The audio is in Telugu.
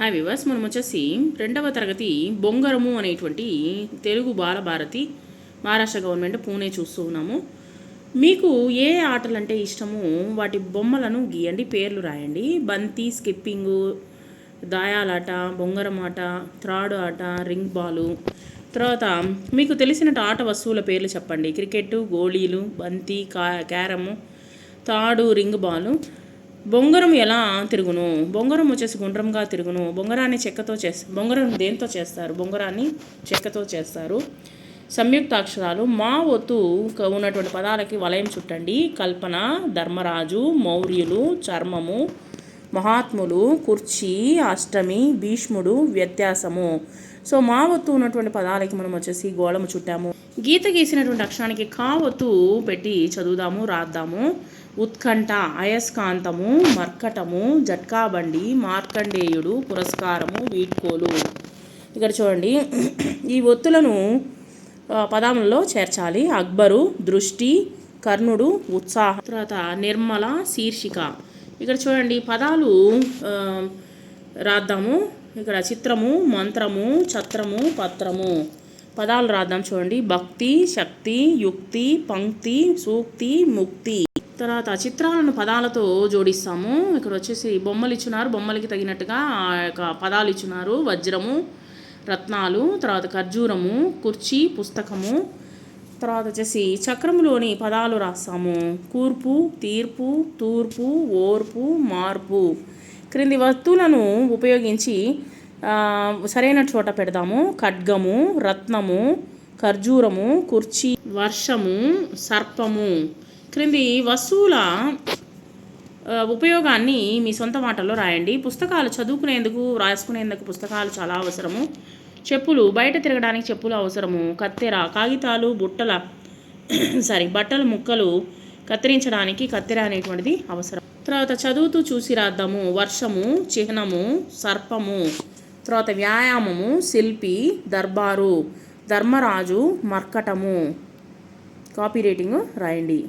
హాయ్ వివర్స్ మనం వచ్చేసి రెండవ తరగతి బొంగరము అనేటువంటి తెలుగు బాలభారతి మహారాష్ట్ర గవర్నమెంట్ పూణే చూస్తూ ఉన్నాము. మీకు ఏ ఆటలు అంటే ఇష్టము వాటి బొమ్మలను గీయండి పేర్లు రాయండి. బంతి స్కిప్పింగు దాయాలాట బొంగరం ఆట త్రాడు ఆట రింగ్ బాలు. తర్వాత మీకు తెలిసిన ఆట వస్తువుల పేర్లు చెప్పండి. క్రికెట్ గోళీలు బంతి కా క్యారము తాడు రింగ్ బాలు. బొంగరం ఎలా తిరుగును? బొంగరం వచ్చేసి గుండ్రంగా తిరుగును. బొంగరాన్ని చెక్కతో చేస్తారు బొంగరం దేంతో చేస్తారు? బొంగరాన్ని చెక్కతో చేస్తారు. సంయుక్తాక్షరాలు మా ఒత్తు ఉన్నటువంటి పదాలకి వలయం చుట్టండి. కల్పన ధర్మరాజు మౌర్యులు చర్మము మహాత్ములు కుర్చీ అష్టమి భీష్ముడు వ్యత్యాసము. సో మా వత్తు ఉన్నటువంటి పదాలకి మనం వచ్చేసి గోళము చుట్టాము. గీత గీసినటువంటి అక్షరానికి కా ఒత్తు పెట్టి చదువుదాము రాద్దాము. ఉత్కంఠ అయస్కాంతము మర్కటము జట్కాబండి మార్కండేయుడు పురస్కారము వీడ్కోలు. ఇక్కడ చూడండి. ఈ ఒత్తులను పదములలో చేర్చాలి. అక్బరు దృష్టి కర్ణుడు ఉత్సాహ తర్వాత నిర్మల శీర్షిక. ఇక్కడ చూడండి పదాలు రాద్దాము. ఇక్కడ చిత్రము మంత్రము ఛత్రము పత్రము. పదాలు రాద్దాం చూడండి. భక్తి శక్తి యుక్తి పంక్తి సూక్తి ముక్తి. తర్వాత చిత్రాలను పదాలతో జోడిస్తాము. ఇక్కడ వచ్చేసి బొమ్మలు ఇచ్చినారు బొమ్మలకి తగినట్టుగా ఆ యొక్క పదాలు ఇచ్చినారు వజ్రము రత్నాలు తర్వాత ఖర్జూరము కుర్చీ పుస్తకము. తర్వాత వచ్చేసి చక్రములోని పదాలు రాస్తాము. కూర్పు తీర్పు తూర్పు ఓర్పు మార్పు. క్రింది వస్తువులను ఉపయోగించి సరైన చోట పెడదాము. ఖడ్గము రత్నము ఖర్జూరము కుర్చీ వర్షము సర్పము. క్రింది వస్తువుల ఉపయోగాన్ని మీ సొంత మాటల్లో రాయండి. పుస్తకాలు చదువుకునేందుకు రాసుకునేందుకు పుస్తకాలు చాలా అవసరము. చెప్పులు బయట తిరగడానికి చెప్పులు అవసరము. కత్తెర కాగితాలు బుట్టల సారీ బట్టలు ముక్కలు కత్తిరించడానికి కత్తెర అనేటువంటిది అవసరం. తర్వాత చదువుతూ చూసి రాద్దాము. వర్షము చిహ్నము సర్పము తర్వాత వ్యాయామము శిల్పి దర్బారు ధర్మరాజు మర్కటము. కాపీ రేటింగ్ రాయండి.